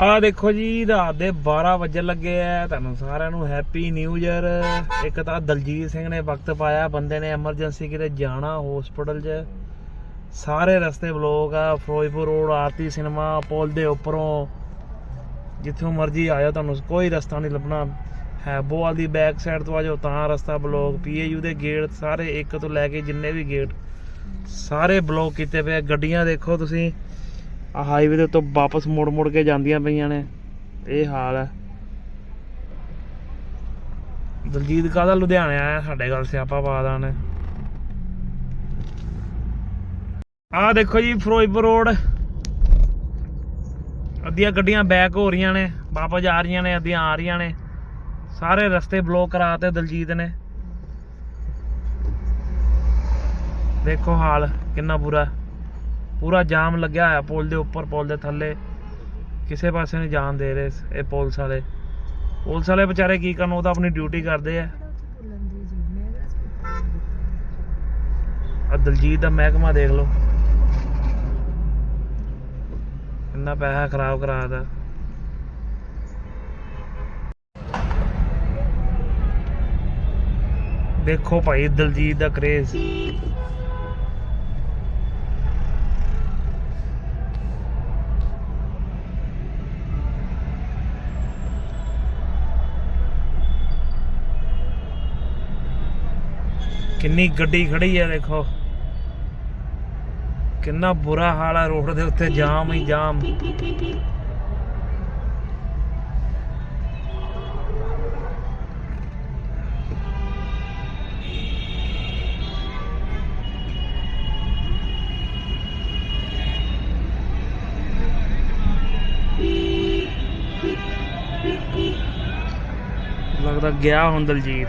ਆ ਦੇਖੋ ਜੀ, ਰਾਤ ਦੇ 12 ਵਜੇ ਲੱਗੇ ਆ। ਤੁਹਾਨੂੰ ਸਾਰਿਆਂ ਨੂੰ ਹੈਪੀ ਨਿਊ ਇਅਰ ਇੱਕ ਤਾਂ ਦਲਜੀਤ ਸਿੰਘ ਨੇ ਵਕਤ ਪਾਇਆ, ਬੰਦੇ ਨੇ ਐਮਰਜੈਂਸੀ ਕਿਤੇ ਜਾਣਾ ਹਸਪੀਟਲ 'ਚ। ਸਾਰੇ ਰਸਤੇ ਬਲੋਕ ਆ, ਫਿਰੋਜ਼ਪੁਰ ਰੋਡ ਆਰਤੀ ਸਿਨੇਮਾ ਪੁਲ ਦੇ ਉੱਪਰੋਂ। ਜਿੱਥੋਂ ਮਰਜ਼ੀ ਆਇਓ, ਤੁਹਾਨੂੰ ਕੋਈ ਰਸਤਾ ਨਹੀਂ ਲੱਭਣਾ। ਹੈਬੋਵਾਲ ਦੀ ਬੈਕ ਸਾਈਡ ਤੋਂ ਆਜੋ ਤਾਂ ਰਸਤਾ ਬਲੌਕ ਪੀਏਯੂ ਦੇ ਗੇਟ ਸਾਰੇ ਇੱਕ ਤੋਂ ਲੈ ਕੇ ਜਿੰਨੇ ਵੀ ਗੇਟ ਸਾਰੇ ਬਲੋਕ ਕੀਤੇ ਪਏ ਗੱਡੀਆਂ ਦੇਖੋ ਤੁਸੀਂ। ਆ ਹਾਈਵੇ ਦੇ ਉੱਤੋਂ ਵਾਪਸ ਮੁੜ ਮੁੜ ਕੇ ਜਾਂਦੀਆਂ ਪਈਆਂ ਨੇ। ਇਹ ਹਾਲ ਹੈ। ਦਲਜੀਤ, ਕਾਹਦਾ ਲੁਧਿਆਣੇ ਆਇਆ ਸਾਡੇ ਗੱਲ ਸਿਆਪਾ ਪਾਦਾ ਨੇ। ਆਹ ਦੇਖੋ ਜੀ, ਫਿਰੋਜ਼ਪੁਰ ਰੋਡ। ਅੱਧੀਆਂ ਗੱਡੀਆਂ ਬੈਕ ਹੋ ਰਹੀਆਂ ਨੇ, ਵਾਪਸ ਜਾ ਰਹੀਆਂ ਨੇ, ਅੱਧੀਆਂ ਆ ਰਹੀਆਂ ਨੇ। ਸਾਰੇ ਰਸਤੇ ਬਲੌਕ ਕਰਾਤੇ ਦਲਜੀਤ ਨੇ। ਦੇਖੋ ਹਾਲ, ਕਿੰਨਾ ਬੁਰਾ। ਪੂਰਾ ਜਾਮ ਲੱਗਿਆ ਹੋਇਆ ਪੁਲ ਦੇ ਉੱਪਰ, ਪੁਲ ਦੇ ਥੱਲੇ। ਕਿਸੇ ਪਾਸੇ ਨਹੀਂ ਜਾਣ ਦੇ ਰਹੇ ਇਹ ਪੁਲਿਸ ਵਾਲੇ। ਪੁਲਿਸ ਵਾਲੇ ਵਿਚਾਰੇ ਕੀ ਕਰਨ, ਉਹ ਤਾਂ ਆਪਣੀ ਡਿਊਟੀ ਕਰਦੇ ਆ। ਆ ਦਲਜੀਤ ਦਾ ਮਹਿਕਮਾ ਦੇਖ ਲਓ। ਕਿੰਨਾ ਪੈਸਾ ਖਰਾਬ ਕਰਾਤਾ। ਦੇਖੋ ਭਾਈ ਦਲਜੀਤ ਦਾ ਕਰੇਜ਼ ਕਿੰਨੀ ਗੱਡੀ ਖੜੀ ਹੈ ਦੇਖੋ। ਕਿੰਨਾ ਬੁਰਾ ਹਾਲ ਹੈ ਰੋਡ ਦੇ ਉੱਤੇ, ਜਾਮ ਹੀ ਜਾਮ। ਲੱਗਦਾ ਗਿਆ ਹੁਣ ਦਲਜੀਤ।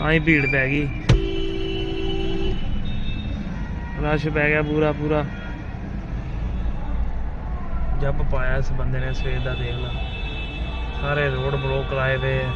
ਤਾਂ ਹੀ ਭੀੜ ਪੈ ਗਈ। ਰਸ਼ ਪੈ ਗਿਆ ਪੂਰਾ ਪੂਰਾ। ਜੱਪ ਪਾਇਆ ਇਸ ਬੰਦੇ ਨੇ ਸਵੇਰ ਦਾ ਦੇਖ ਲਾ। ਸਾਰੇ ਰੋਡ ਬਲੌਕ ਕਰਾਏ ਪਏ ਆ।